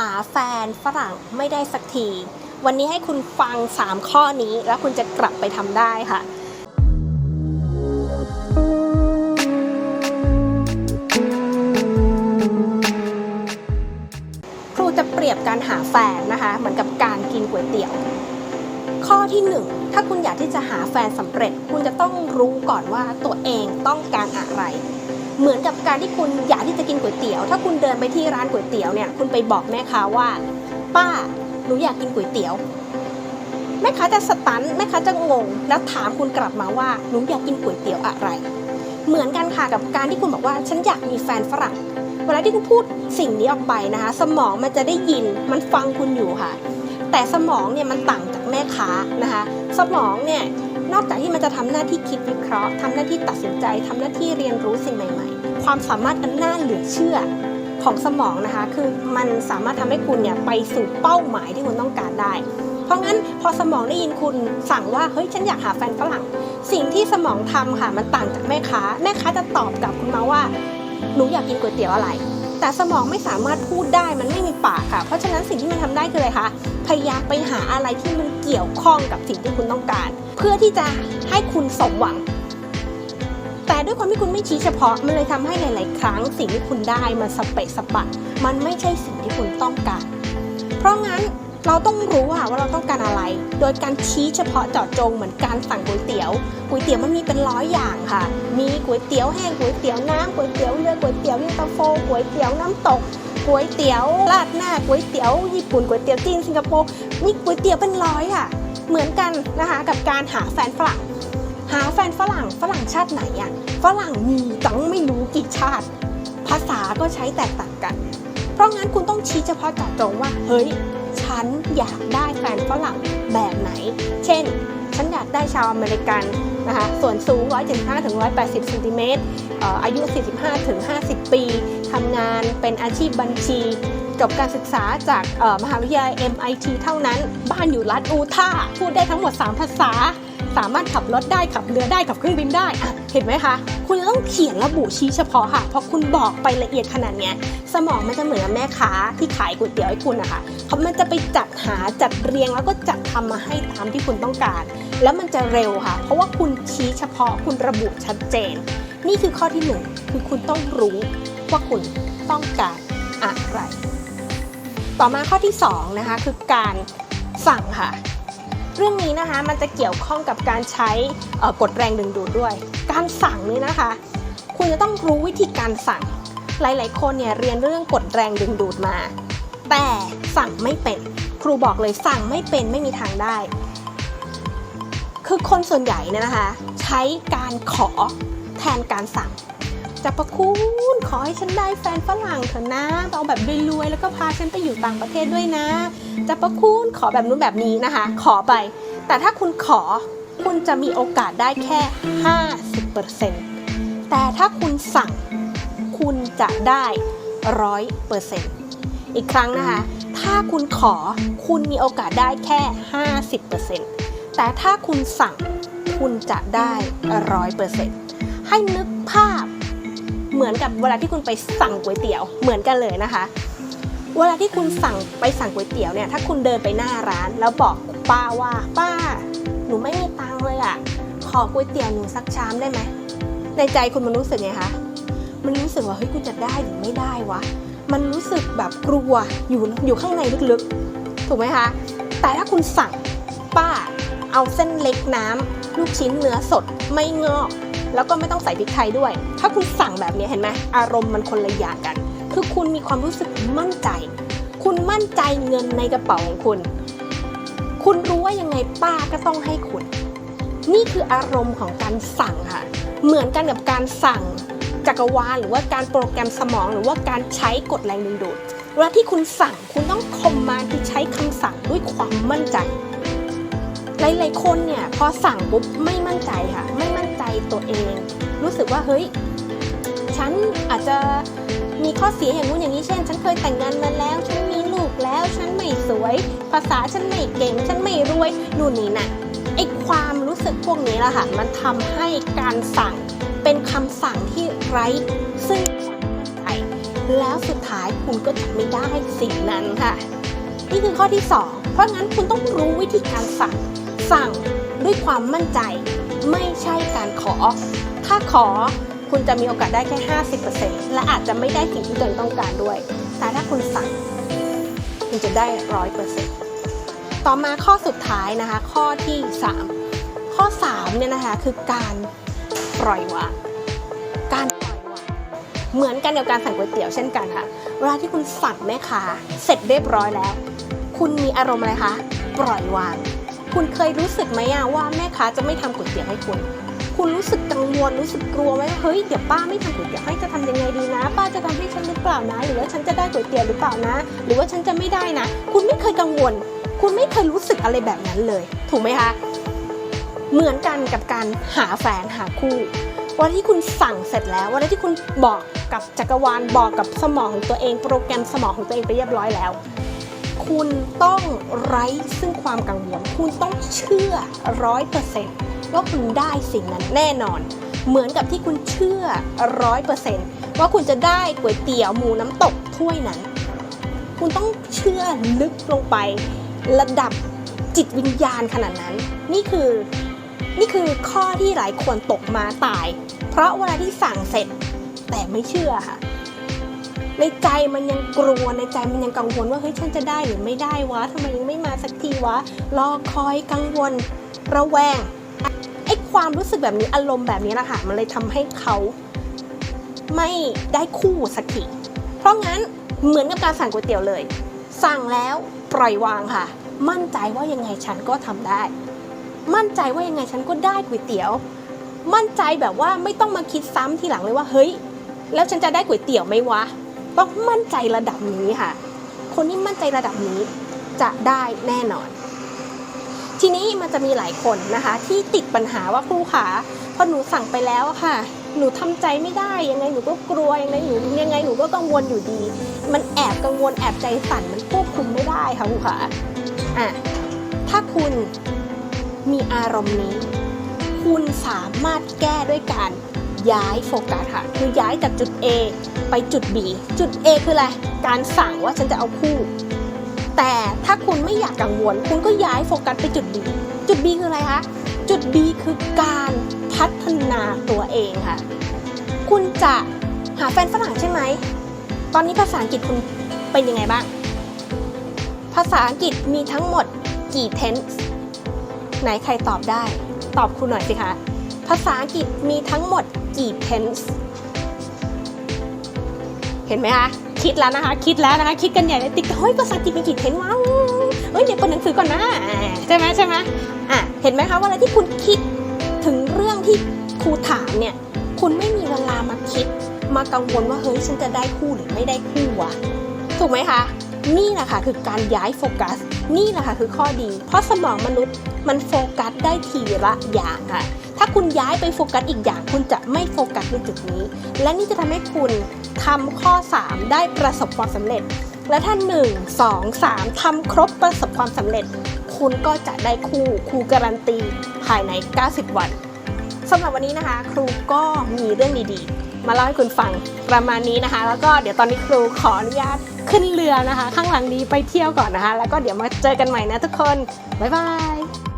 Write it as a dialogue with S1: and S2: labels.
S1: หาแฟนฝรั่งไม่ได้สักที วันนี้ให้คุณฟัง 3 ข้อนี้แล้วคุณจะกลับไปทำได้ค่ะครูจะเปรียบการหาแฟนนะคะ เหมือนกับการกินก๋วยเตี๋ยว ข้อที่หนึ่งถ้าคุณอยากที่จะหาแฟนสำเร็จ คุณจะต้องรู้ก่อนว่าตัวเองต้องการอะไร เหมือนกับการที่คุณอยากที่จะกินก๋วยเตี๋ยว ถ้าคุณเดินไปที่ร้านก๋วยเตี๋ยวเนี่ย คุณไปบอกแม่ค้าว่า ป้าหนูอยากกินก๋วยเตี๋ยวแม่ค้าจะสตันแม่ค้าจะงง แล้วถามคุณกลับมาว่าหนูอยากกินก๋วยเตี๋ยวอะไร เหมือนกันค่ะกับการที่คุณบอกว่าฉันอยากมีแฟนฝรั่ง เวลาที่คุณพูดสิ่งนี้ออกไปนะคะ สมองมันจะได้ยินมันฟังคุณอยู่ค่ะ แต่สมองเนี่ยมันต่างจากแม่ค้านะคะ สมองเนี่ย นอกจากที่มันจะทำหน้าที่คิดวิเคราะห์ทำหน้าที่ตัดสินใจทำหน้าที่เรียนรู้สิ่งใหม่ๆ ความสามารถอันน่าเหลือเชื่อของสมองนะคะ คือมันสามารถทำให้คุณเนี่ยไปสู่เป้าหมายที่คุณต้องการได้ เพราะงั้นพอสมองได้ยินคุณสั่งว่า เฮ้ยฉันอยากหาแฟนฝรั่ง สิ่งที่สมองทำค่ะมันต่างจากแม่ค้า แม่ค้าจะตอบกลับคุณมาว่าหนูอยากกินก๋วยเตี๋ยวอะไร แต่สมองไม่สามารถพูดได้มันไม่มีปากค่ะ เพราะฉะนั้นสิ่งที่มันทำได้คืออะไรคะ พยายามไปหาอะไรที่มันเกี่ยวข้องกับสิ่งที่คุณต้องการ เพื่อที่จะให้คุณสมหวัง แต่ด้วยความที่คุณไม่ชี้เฉพาะ มันเลยทำให้หลาย ๆ ครั้งสิ่งที่คุณได้มันสเปะสปะ มันไม่ใช่สิ่งที่คุณต้องการ เพราะงั้นเราต้องรู้ค่ะว่าเราต้องการอะไร โดยการชี้เฉพาะเจาะจงเหมือนการสั่งก๋วยเตี๋ยว ก๋วยเตี๋ยวมันมีเป็นร้อยอย่างค่ะ มีก๋วยเตี๋ยวแห้ง ก๋วยเตี๋ยวน้ำก๋วยเตี๋ยวเรือก๋วยเตี๋ยวเย็นตาโฟ ก๋วยเตี๋ยวน้ำตก ก๋วยเตี๋ยวราดหน้า ก๋วยเตี๋ยวญี่ปุ่น ก๋วยเตี๋ยวจีนสิงคโปร์มีก๋วยเตี๋ยวเป็นร้อยอะ เหมือนกันนะคะกับการหาแฟนฝรั่ง หาแฟนฝรั่งฝรั่งชาติไหนอะฝรั่งมีตั้งไม่รู้กี่ชาติ ภาษาก็ใช้แตกต่างกัน เพราะงั้นคุณต้องชี้เฉพาะเจาะจงว่า เฮ้ย ฉันอยากได้แฟนฝรั่งแบบไหน เช่น ฉันอยากได้ชาวอเมริกันนะคะส่วนสูง 175 ถึง 180 เซนติเมตรอ่ออายุ 45 ถึง 50 ปี ทำงานเป็นอาชีพบัญชี จบการศึกษาจากมหาวิทยาลัย MIT เท่านั้น บ้านอยู่รัฐอูทาห์พูดได้ทั้งหมด 3 ภาษา สามารถขับรถได้ขับเรือได้ขับเครื่องบินได้ เห็นไหมคะ คุณต้องเขียนระบุชี้เฉพาะค่ะ เพราะคุณบอกไปละเอียดขนาดเนี้ยสมองมันจะเหมือนแม่ค้าที่ขายก๋วยเตี๋ยวให้คุณนะคะเขามันจะไปจัดหาจัดเรียงแล้วก็จัดทำมาให้ตามที่คุณต้องการ แล้วมันจะเร็วค่ะ เพราะว่าคุณชี้เฉพาะคุณระบุชัดเจน นี่คือข้อที่หนึ่งคือคุณต้องรู้ว่าคุณต้องการอะไร ต่อมาข้อที่สองนะคะคือการสั่งค่ะ เรื่องนี้นะคะมันจะเกี่ยวข้องกับการใช้กฎแรงดึงดูดด้วย การสั่งนี้นะคะ คุณจะต้องรู้วิธีการสั่ง หลายๆคนเนี่ยเรียนเรื่องกฎแรงดึงดูดมา แต่สั่งไม่เป็น ครูบอกเลยสั่งไม่เป็นไม่มีทางได้ คือคนส่วนใหญ่เนี่ยนะคะ ใช้การขอแทนการสั่ง จะประคุณขอให้ฉันได้แฟนฝรั่งเถอะนะเอาแบบรวยๆแล้วก็พาฉันไปอยู่ต่างประเทศด้วยนะจะประคุณขอแบบนู้นแบบนี้นะคะ ขอไป แต่ถ้าคุณขอคุณจะมีโอกาสได้แค่ 50%แต่ถ้าคุณสั่งคุณจะได้ร้อยเปอร์เซ็นต์อีกครั้งนะคะ ถ้าคุณขอคุณมีโอกาสได้แค่ 50%แต่ถ้าคุณสั่งคุณจะได้ร้อยเปอร์เซ็นต์ให้นึกภาพ เหมือนกับเวลาที่คุณไปสั่งก๋วยเตี๋ยวเหมือนกันเลยนะคะ เวลาที่คุณสั่งไปสั่งก๋วยเตี๋ยวเนี่ยถ้าคุณเดินไปหน้าร้าน แล้วบอกป้าว่าป้า หนูไม่มีตังค์เลยอะ่ะขอก๋วยเตี๋ยวหนูสักชามได้ไหมในใจคุณมันรู้สึกไงคะมันรู้สึกว่าเฮ้ยกูจะได้หรือไม่ได้วะมันรู้สึกแบบกลัวอยู่อยู่ข้างในลึกๆ ถูกไหมคะ แต่ถ้าคุณสั่งป้าเอาเส้นเล็กน้ำลูกชิ้นเนื้อสดไม่งอก แล้วก็ไม่ต้องใส่พริกไทยด้วย ถ้าคุณสั่งแบบนี้เห็นไหมอารมณ์มันคนละอย่างกัน คือคุณมีความรู้สึกมั่นใจ คุณมั่นใจเงินในกระเป๋าของคุณ คุณรู้ว่ายังไงป้าก็ต้องให้คุณ นี่คืออารมณ์ของการสั่งค่ะ เหมือนกันกับการสั่งจักรวาลหรือว่าการโปรแกรมสมอง หรือว่าการใช้กฎแรงดึงดูดเวลาที่คุณสั่งคุณต้องคมมานด์คือใช้คำสั่งด้วยความมั่นใจ หลายๆคนเนี่ยพอสั่งปุ๊บไม่มั่นใจค่ะไม่ ตัวเอง รู้สึกว่าเฮ้ยฉันอาจจะมีข้อเสียอย่างนู้นอย่างนี้เช่น ฉันเคยแต่งงานมาแล้วฉันมีลูกแล้วฉันไม่สวย ภาษาฉันไม่เก่ง ฉันไม่รวยนู่นนี่น่ะไอความรู้สึกพวกนี้แหละค่ะมันทำให้การสั่งเป็นคำสั่งที่ไร้ซึ่งมั่นใจแล้วสุดท้ายคุณก็จะไม่ได้สิ่งนั้นค่ะ นี่คือข้อที่ 2 เพราะงั้นคุณต้องรู้วิธีการสั่งสั่งด้วยความมั่นใจ ไม่ใช่การขอ ถ้าขอคุณจะมีโอกาสได้แค่ 50%และอาจจะไม่ได้สิ่งที่ตัวเองต้องการด้วย แต่ถ้าคุณสั่งคุณจะได้ร้อยเปอร์เซ็นต์ต่อมาข้อสุดท้ายนะคะ ข้อที่ 3 ข้อ3เนี่ยนะคะคือการปล่อยวางการปล่อยวางเหมือนกันกับการสั่งก๋วยเตี๋ยวเช่นกันค่ะเวลาที่คุณสั่งแม่ค้าเสร็จเรียบร้อยแล้ว คุณมีอารมณ์อะไรคะปล่อยวาง คุณเคยรู้สึกไหมอะว่าแม่ค้าจะไม่ทำก๋วยเตี๋ยวให้คุณ คุณรู้สึกกังวลรู้สึกกลัวไหมเฮ้ยเดี๋ยวป้าไม่ทำก๋วยเตี๋ยวให้จะทำยังไงดีนะ ป้าจะทำให้ฉันหรือเปล่านะ หรือว่าฉันจะได้ก๋วยเตี๋ยวหรือเปล่านะ หรือว่าฉันจะไม่ได้นะ คุณไม่เคยกังวล คุณไม่เคยรู้สึกอะไรแบบนั้นเลย ถูกไหมคะเหมือนกันกับการหาแฟนหาคู่ วันที่คุณสั่งเสร็จแล้ววันที่คุณบอกกับจักรวาลบอกกับสมองของตัวเอง โปรแกรมสมองของตัวเองไปเรียบร้อยแล้ว คุณต้องไร้ซึ่งความกังวล คุณต้องเชื่อร้อยเปอร์เซ็นต์ว่าคุณได้สิ่งนั้นแน่นอน เหมือนกับที่คุณเชื่อร้อยเปอร์เซ็นต์ว่าคุณจะได้ก๋วยเตี๋ยวหมูน้ำตกถ้วยนั้น คุณต้องเชื่อลึกลงไประดับจิตวิญญาณขนาดนั้น นี่คือนี่คือข้อที่หลายคนตกมาตาย เพราะเวลาที่สั่งเสร็จแต่ไม่เชื่อค่ะ ในใจมันยังกลัวในใจมันยังกังวลว่าเฮ้ยฉันจะได้หรือไม่ได้วะทำไมยังไม่มาสักทีวะรอคอยกังวล ระแวงไอ้ความรู้สึกแบบนี้อารมณ์แบบนี้นะคะมันเลยทำให้เขาไม่ได้คู่สักทีเพราะงั้นเหมือนกับการสั่งก๋วยเตี๋ยวเลย สั่งแล้วปล่อยวางค่ะ มั่นใจว่ายังไงฉันก็ทำได้ มั่นใจว่ายังไงฉันก็ได้ก๋วยเตี๋ยว มั่นใจแบบว่าไม่ต้องมาคิดซ้ำทีหลังเลยว่าเฮ้ย แล้วฉันจะได้ก๋วยเตี๋ยวไหมวะ ต้องมั่นใจระดับนี้ค่ะ คนที่มั่นใจระดับนี้จะได้แน่นอน ทีนี้มันจะมีหลายคนนะคะ ที่ติดปัญหาว่าครูขาพอหนูสั่งไปแล้วค่ะ หนูทำใจไม่ได้ยังไงหนูก็กลัวยังไงหนูยังไงหนูก็กังวลอยู่ดี มันแอบกังวลแอบใจสั่นมันควบคุมไม่ได้ค่ะครูขาอะถ้าคุณมีอารมณ์นี้ คุณสามารถแก้ด้วยการ ย้ายโฟกัสค่ะ คือย้ายจากจุด A ไปจุด B จุด A คืออะไร การสั่งว่าฉันจะเอาคู่ แต่ถ้าคุณไม่อยากกังวล คุณก็ย้ายโฟกัสไปจุด B จุด B คืออะไรคะ จุด B คือการพัฒนาตัวเองค่ะ คุณจะหาแฟนฝรั่งใช่ไหม ตอนนี้ภาษาอังกฤษคุณเป็นยังไงบ้าง ภาษาอังกฤษมีทั้งหมดกี่ tense ไหนใครตอบได้ ตอบคุณหน่อยสิคะ ภาษาอังกฤษมีทั้งหมดกี่ tense เห็นไหมคะ คิดแล้วนะคะ คิดแล้วนะคะ คิดกันใหญ่เลยติ๊กเฮ้ยภาษาอังกฤษมีกี่ tense วะเฮ้ยเดี๋ยวเปิดหนังสือก่อนนะ ใช่ไหมใช่ไหมอะ เห็นไหมคะว่าอะไรที่คุณคิดถึงเรื่องที่ครูถามเนี่ย คุณไม่มีเวลามาคิด มากังวลว่าเฮ้ยฉันจะได้คู่หรือไม่ได้คู่วะถูกไหมคะนี่แหละค่ะคือการย้ายโฟกัส นี่แหละค่ะคือข้อดี เพราะสมองมนุษย์มันโฟกัสได้ทีละอย่างค่ะ ถ้าคุณย้ายไปโฟกัสอีกอย่าง คุณจะไม่โฟกัสในจุดนี้ และนี่จะทำให้คุณทำข้อ 3 ได้ประสบความสำเร็จ และถ้า 1 2 3ทำครบประสบความสำเร็จ คุณก็จะได้คู่ครูการันตีภายใน 90 วันสำหรับวันนี้นะคะ ครูก็มีเรื่องดีๆ มาเล่าให้คุณฟังประมาณนี้นะคะ แล้วก็เดี๋ยวตอนนี้ครูขออนุญาตขึ้นเรือนะคะ ข้างหลังนี้ไปเที่ยวก่อนนะคะ แล้วก็เดี๋ยวมาเจอกันใหม่นะทุกคน บ๊ายบาย